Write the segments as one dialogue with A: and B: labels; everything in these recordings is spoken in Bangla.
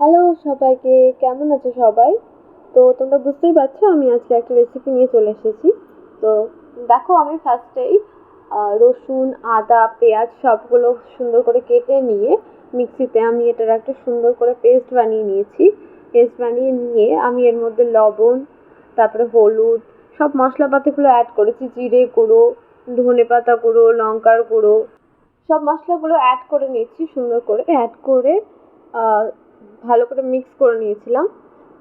A: হ্যালো সবাইকে, কেমন আছো সবাই? তো তোমরা বুঝতেই পারছ, আমি আজকে একটা রেসিপি নিয়ে চলে এসেছি। তো দেখো আমি ফার্স্টেই রসুন, আদা, পেঁয়াজ সবগুলো সুন্দর করে কেটে নিয়ে মিক্সিতে আমি এটার একটা সুন্দর করে পেস্ট বানিয়ে নিয়েছি। পেস্ট বানিয়ে নিয়ে আমি এর মধ্যে লবণ, তারপরে হলুদ, সব মশলাপাতিগুলো অ্যাড করেছি, জিরে গুঁড়ো, ধনে পাতা গুঁড়ো, লঙ্কার গুঁড়ো। সব মশলাগুলো অ্যাড করে নিয়েছি সুন্দর করে। অ্যাড করে ভালো করে মিক্স করে নিয়েছিলাম।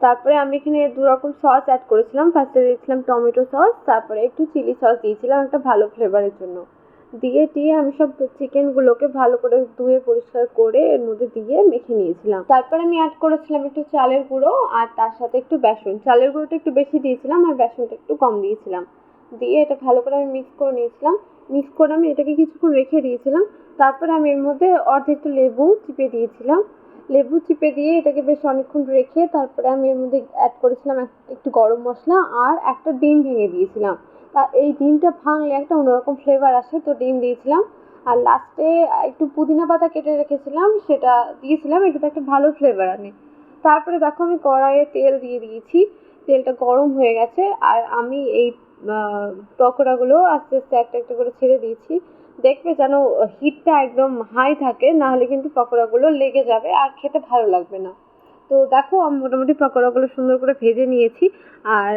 A: তারপরে আমি এখানে দু রকম সস অ্যাড করেছিলাম। ফার্স্টে দিয়েছিলাম টমেটো সস তারপরে একটু চিলি সস দিয়েছিলাম একটা ভালো ফ্লেভারের জন্য। দিয়ে দিয়ে আমি সব চিকেনগুলোকে ভালো করে ধুয়ে পরিষ্কার করে এর মধ্যে দিয়ে মেখে নিয়েছিলাম। তারপরে আমি অ্যাড করেছিলাম একটু চালের গুঁড়ো আর তার সাথে একটু বেসন। চালের গুঁড়োটা একটু বেশি দিয়েছিলাম আর বেসনটা একটু কম দিয়েছিলাম। দিয়ে এটা ভালো করে আমি মিক্স করে নিয়েছিলাম। মিক্স করে আমি এটাকে কিছুক্ষণ রেখে দিয়েছিলাম। তারপরে আমি এর মধ্যে অর্ধেকটা লেবু চিপে দিয়েছিলাম। লেবু চিপে দিয়ে এটাকে বেশ অনেকক্ষণ রেখে তারপরে আমি এর মধ্যে অ্যাড করেছিলাম একটু গরম মশলা আর একটা ডিম ভেঙে দিয়েছিলাম। তা এই ডিমটা ভাঙলে একটা অন্যরকম ফ্লেভার আসে, তো ডিম দিয়েছিলাম। আর লাস্টে একটু পুদিনা পাতা কেটে রেখেছিলাম, সেটা দিয়েছিলাম, এটাতে একটা ভালো ফ্লেভার আনে। তারপরে দেখো আমি কড়াইয়ে তেল দিয়ে দিয়েছি, তেলটা গরম হয়ে গেছে, আর আমি এই পকোড়াগুলো আস্তে আস্তে একটা একটা করে ছেড়ে দিয়েছি। দেখবে যেন হিটটা একদম হাই থাকে না হলে কিন্তু পকোড়াগুলো লেগে যাবে আর খেতে ভালো লাগবে না। তো দেখো, আমি মোটামুটি পকোড়াগুলো সুন্দর করে ভেজে নিয়েছি। আর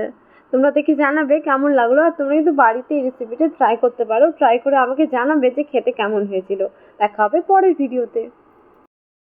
A: তোমরা দেখে জানাবে কেমন লাগল, আর তোমরা কিন্তু বাড়িতে এই রেসিপিটা ট্রাই করতে পারো। ট্রাই করে আমাকে জানাবে যে খেতে কেমন হয়েছিল। দেখা হবে পরের ভিডিওতে